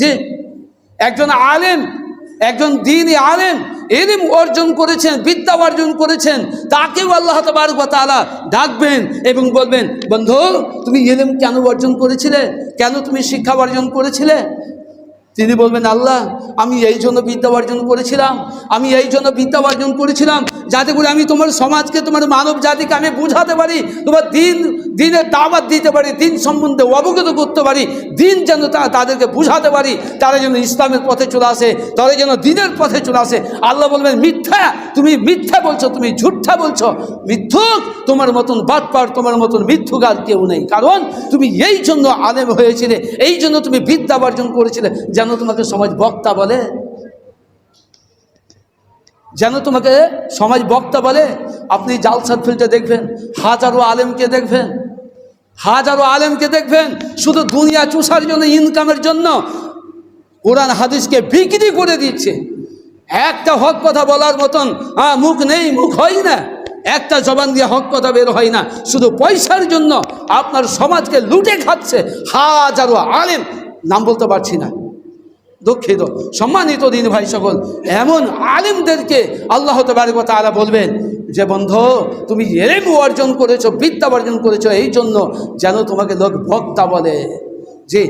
যে একজন আলেম, একজন দিনই আলেম এলিম অর্জন করেছেন, বিদ্যা অর্জন করেছেন, তাকেও আল্লাহ তালা ডাকবেন এবং বলবেন, বন্ধু, তুমি এলিম কেন অর্জন করেছিলে? কেন তুমি শিক্ষা অর্জন করেছিলে? তিনি বলবেন, আল্লাহ, আমি এই জন্য বিদ্যা অর্জন করেছিলাম, আমি এই জন্য বিদ্যা অর্জন করেছিলাম, যাতে করে আমি তোমার সমাজকে, তোমার মানব জাতিকে আমি বুঝাতে পারি, তোমার দিন দিনের দাওয়াত দিতে পারি, দিন সম্বন্ধে অবগত করতে পারি, দিন যেন তাদেরকে বুঝাতে পারি, তারা যেন ইসলামের পথে চলে আসে, তারা যেন দিনের পথে চলে আসে। আল্লাহ বলবেন, মিথ্যা, তুমি মিথ্যা বলছো, তুমি ঝুঠা বলছো। মিথ্যুক, তোমার মতন বাটপার, তোমার মতন মিথ্যুক আর কেউ নেই। কারণ তুমি এই জন্য আলেম হয়েছিলে, এই জন্য তুমি বিদ্যা অর্জন করেছিলে, যেন তোমাকে সমাজ বক্তা বলে। যেন তোমাকে সমাজ বক্তা বলে। আপনি জালসাত ফিল্টে দেখবেন, হাজারো আলেমকে দেখবেন হাজারো আলেমকে দেখবেন, শুধু দুনিয়া চুষার জন্য, ইনকামের জন্য কোরআন হাদিসকে বিক্রি করে দিচ্ছে। একটা হক কথা বলার মতন মুখ নেই, মুখ হয় না। একটা জবান দিয়ে হক কথা বের হয় না। শুধু পয়সার জন্য আপনার সমাজকে লুটে খাচ্ছে হাজারো আলেম। নাম বলতে পারছি না। দুঃখিত। সম্মানিত দিন ভাই সকল, এমন আলিমদেরকে আল্লাহ তালা বলবেন যে বন্ধু, তুমি এলেম অর্জন করেছ, বিদ্যা অর্জন করেছ এই জন্য যেন তোমাকে লোক ভক্তা বলে যে